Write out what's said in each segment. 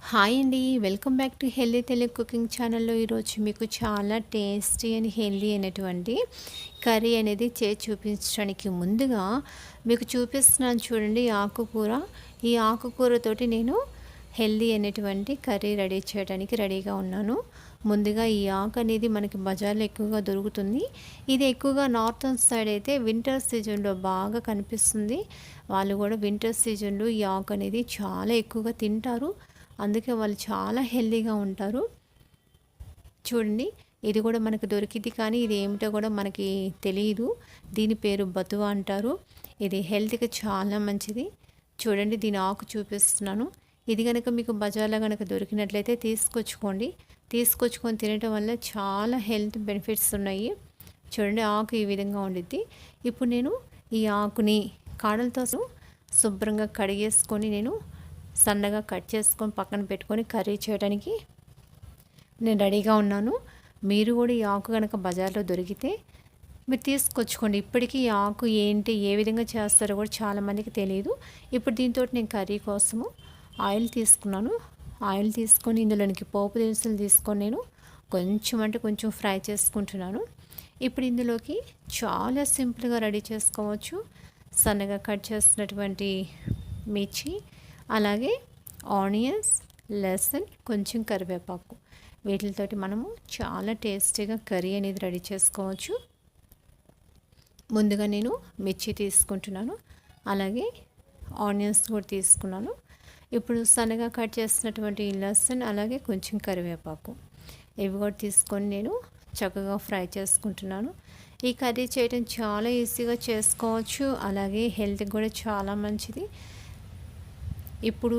Hi అండి. Welcome back to healthy Telugu cooking ఛానల్లో ఈరోజు మీకు చాలా టేస్టీ అండ్ హెల్దీ అయినటువంటి కర్రీ అనేది చేసి చూపించడానికి ముందుగా మీకు చూపిస్తున్నాను చూడండి ఆకుకూర. ఈ ఆకుకూరతోటి నేను హెల్దీ అనేటువంటి కర్రీ రెడీ చేయడానికి రెడీగా ఉన్నాను. ముందుగా ఈ ఆకు అనేది మనకి బజార్లో ఎక్కువగా దొరుకుతుంది. ఇది ఎక్కువగా నార్థన్ సైడ్ అయితే వింటర్ సీజన్లో బాగా కనిపిస్తుంది. వాళ్ళు కూడా వింటర్ సీజన్లో ఈ ఆకు అనేది చాలా ఎక్కువగా తింటారు. అందుకే వాళ్ళు చాలా హెల్తీగా ఉంటారు. చూడండి ఇది కూడా మనకు దొరికింది కానీ ఇది ఏమిటో కూడా మనకి తెలియదు దీని పేరు బతువ అంటారు. ఇది హెల్త్కి చాలా మంచిది. చూడండి దీని ఆకు చూపిస్తున్నాను. ఇది కనుక మీకు బజార్లో కనుక దొరికినట్లయితే తీసుకొచ్చుకోండి. తీసుకొచ్చుకొని తినటం వల్ల చాలా హెల్త్ బెనిఫిట్స్ ఉన్నాయి. చూడండి ఆకు ఈ విధంగా ఉండిద్ది. ఇప్పుడు నేను ఈ ఆకుని కాడలతో శుభ్రంగా కడిగేసుకొని నేను సన్నగా కట్ చేసుకొని పక్కన పెట్టుకొని కర్రీ చేయడానికి నేను రెడీగా ఉన్నాను. మీరు కూడా ఈ ఆకు కనుక బజార్లో దొరికితే మీరు తీసుకొచ్చుకోండి. ఇప్పటికీ ఈ ఆకు ఏంటి ఏ విధంగా చేస్తారో కూడా చాలామందికి తెలియదు. ఇప్పుడు దీంతో నేను కర్రీ కోసము ఆయిల్ తీసుకున్నాను. ఆయిల్ తీసుకొని ఇందులోనికి పోపు దినుసులు తీసుకొని నేను కొంచెం అంటే కొంచెం ఫ్రై చేసుకుంటున్నాను. ఇప్పుడు ఇందులోకి చాలా సింపుల్గా రెడీ చేసుకోవచ్చు. సన్నగా కట్ చేసినటువంటి మిర్చి అలాగే ఆనియన్స్ లెసన్ కొంచెం కరివేపాకు. వీటితోటి మనము చాలా టేస్టీగా కర్రీ అనేది రెడీ చేసుకోవచ్చు. ముందుగా నేను మిర్చి తీసుకుంటున్నాను. అలాగే ఆనియన్స్ కూడా తీసుకున్నాను. ఇప్పుడు సన్నగా కట్ చేసినటువంటి లెసన్ అలాగే కొంచెం కరివేపాకు. ఇవి కూడా తీసుకొని నేను చక్కగా ఫ్రై చేసుకుంటున్నాను. ఈ కర్రీ చేయడం చాలా ఈజీగా చేసుకోవచ్చు. అలాగే హెల్త్కి కూడా చాలా మంచిది. ఇప్పుడు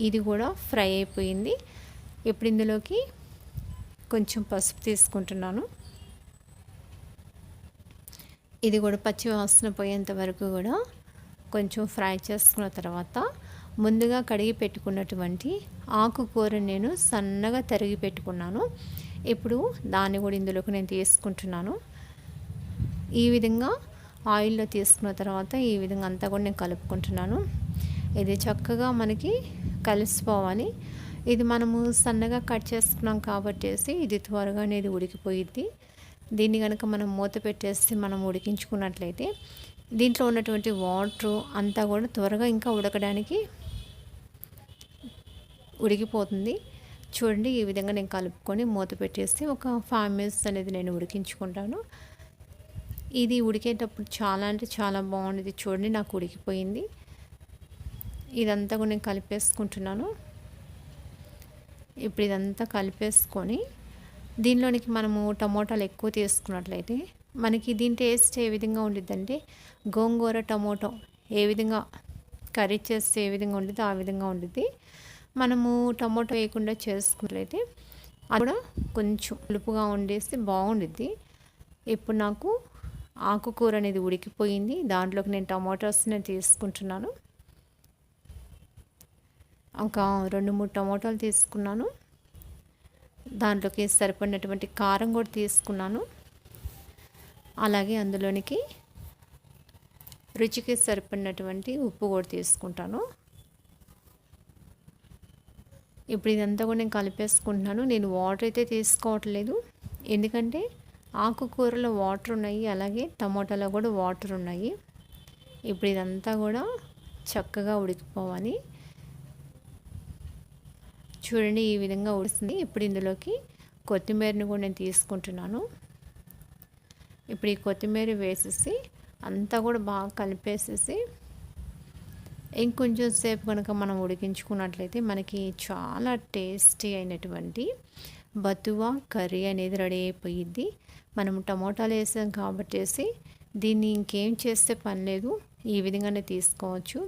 ఇది కూడా ఫ్రై అయిపోయింది. ఇప్పుడు ఇందులోకి కొంచెం పసుపు తీసుకుంటున్నాను. ఇది కూడా పచ్చి వాసన పోయేంత వరకు కూడా కొంచెం ఫ్రై చేసుకున్న తర్వాత ముందుగా కడిగి పెట్టుకున్నటువంటి ఆకుకూరను నేను సన్నగా తరిగి పెట్టుకున్నాను. ఇప్పుడు దాన్ని కూడా ఇందులోకి నేను తీసుకుంటున్నాను. ఈ విధంగా ఆయిల్లో తీసుకున్న తర్వాత ఈ విధంగా అంతా కూడా నేను కలుపుకుంటున్నాను. ఇది చక్కగా మనకి కలిసిపోవాలి. ఇది మనము సన్నగా కట్ చేసుకున్నాం కాబట్టి ఇది త్వరగా అనేది ఉడికిపోయిద్ది. దీన్ని కనుక మనం మూత పెట్టేసి మనం ఉడికించుకున్నట్లయితే దీంట్లో ఉన్నటువంటి వాటర్ అంతా కూడా త్వరగా ఇంకా ఉడకడానికి ఉడికిపోతుంది. చూడండి ఈ విధంగా నేను కలుపుకొని మూత పెట్టేసి ఒక ఫైవ్ మినిట్స్ అనేది నేను ఉడికించుకుంటాను. ఇది ఉడికేటప్పుడు చాలా అంటే చాలా బాగుండేది. చూడండి నాకు ఉడికిపోయింది. ఇదంతా కూడా నేను కలిపేసుకుంటున్నాను. ఇప్పుడు ఇదంతా కలిపేసుకొని దీనిలోనికి మనము టమోటాలు ఎక్కువ తీసుకున్నట్లయితే మనకి దీని టేస్ట్ ఏ విధంగా ఉండిద్దంటే గోంగూర టమోటో ఏ విధంగా కర్రీ చేస్తే ఏ విధంగా ఉండిద్దో ఆ విధంగా ఉండిద్ది. మనము టమోటో వేయకుండా చేసుకున్నట్లయితే అది కూడా కొంచెం పులుపుగా ఉండేస్తే బాగుండిద్ది. ఇప్పుడు నాకు ఆకుకూర అనేది ఉడికిపోయింది. దాంట్లోకి నేను టమాటోస్ని తీసుకుంటున్నాను. ఒక రెండు మూడు టమాటాలు తీసుకున్నాను. దాంట్లోకి సరిపడినటువంటి కారం కూడా తీసుకున్నాను. అలాగే అందులోనికి రుచికి సరిపడినటువంటి ఉప్పు కూడా తీసుకుంటాను. ఇప్పుడు ఇదంతా కూడా నేను కలిపేసుకుంటున్నాను. నేను వాటర్ అయితే తీసుకోవట్లేదు. ఎందుకంటే ఆకుకూరలో వాటర్ ఉన్నాయి అలాగే టమాటాలో కూడా వాటర్ ఉన్నాయి. ఇప్పుడు ఇదంతా కూడా చక్కగా ఉడికిపోవాలి. చూడండి ఈ విధంగా ఉడుస్తుంది ఇప్పుడు ఇందులోకి కొత్తిమీరని కూడా నేను తీసుకుంటున్నాను. ఇప్పుడు ఈ కొత్తిమీర వేసేసి అంతా కూడా బాగా కలిపేసేసి ఇంకొంచెం సేపు కనుక మనం ఉడికించుకున్నట్లయితే మనకి చాలా టేస్టీ అయినటువంటి బతువా కర్రీ అనేది రెడీ అయిపోయిద్ది. మనం టమోటాలు వేసాం కాబట్టి దీన్ని ఇంకేం చేస్తే పని లేదు ఈ విధంగానే తీసుకోవచ్చు.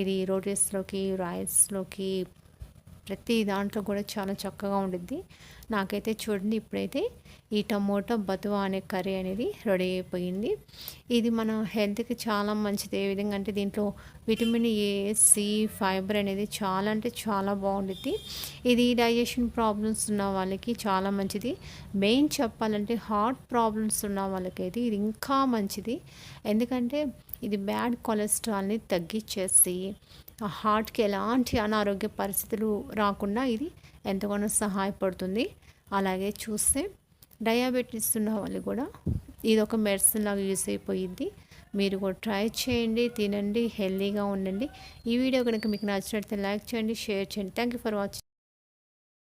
ఇది రోటీస్లోకి రైస్లోకి ప్రతి దాంట్లో కూడా చాలా చక్కగా ఉండిద్ది. నాకైతే చూడండి ఇప్పుడైతే ఈ టమోటా బతువా అనే కర్రీ అనేది రెడీ అయిపోయింది. ఇది మన హెల్త్కి చాలా మంచిది. ఏ విధంగా అంటే దీంట్లో విటమిన్ ఏ సి ఫైబర్ అనేది చాలా అంటే చాలా బాగుండిద్ది. ఇది డైజెషన్ ప్రాబ్లమ్స్ ఉన్న వాళ్ళకి చాలా మంచిది. మెయిన్ చెప్పాలంటే హార్ట్ ప్రాబ్లమ్స్ ఉన్న వాళ్ళకైతే ఇది ఇంకా మంచిది. ఎందుకంటే ఇది బ్యాడ్ కొలెస్ట్రాల్ని తగ్గించేసి ఆ హార్ట్కి ఎలాంటి అనారోగ్య పరిస్థితులు రాకుండా ఇది ఎంతగానో సహాయపడుతుంది. అలాగే చూస్తే డయాబెటీస్ ఉన్న వాళ్ళు కూడా ఇది ఒక మెడిసిన్ లాగా యూస్ అయిపోయింది మీరు కూడా ట్రై చేయండి తినండి హెల్తీగా ఉండండి. ఈ వీడియో కనుక మీకు నచ్చినట్లయితే లైక్ చేయండి షేర్ చేయండి. Thank you for watching